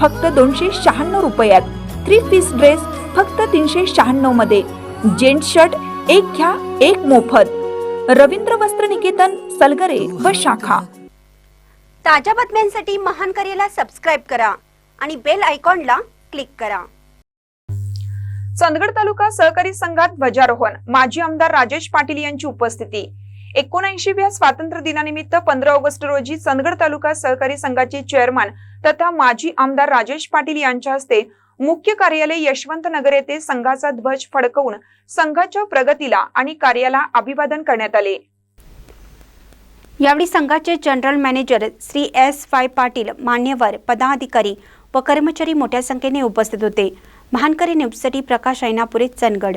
फक्त दोनशे शहाण्णव रुपयात. थ्री पीस ड्रेस फक्त तीनशे शहाण्णवमध्ये. जेंट शर्ट एक घ्या एक मोफत. रवींद्र वस्त्र निकेतन सलगरे व शाखा. ताज्या बातम्यांसाठी महान करेला सबस्क्राईब करा आणि बेल आयकॉनला क्लिक करा. चंदगड तालुका सहकारी संघात ध्वजारोहण. माजी आमदार राजेश पाटील यांची उपस्थिती. एकोणऐंशीव्या स्वातंत्र्य दिनानिमित्त पंधरा ऑगस्ट रोजी चंदगड तालुका सहकारी संघाचे चेअरमन तथा माजी आमदार राजेश पाटील यांच्या हस्ते मुख्य कार्यालय यशवंत नगर येथे संघाचा ध्वज फडकवून संघाच्या प्रगतीला आणि कार्याला अभिवादन करण्यात आले. यावेळी संघाचे general manager Shri S Y Patil मान्यवर पदाधिकारी व कर्मचारी मोठ्या संख्येने उपस्थित होते. महानकरी न्यूजसाठी प्रकाश ऐनापुरे चंदगड.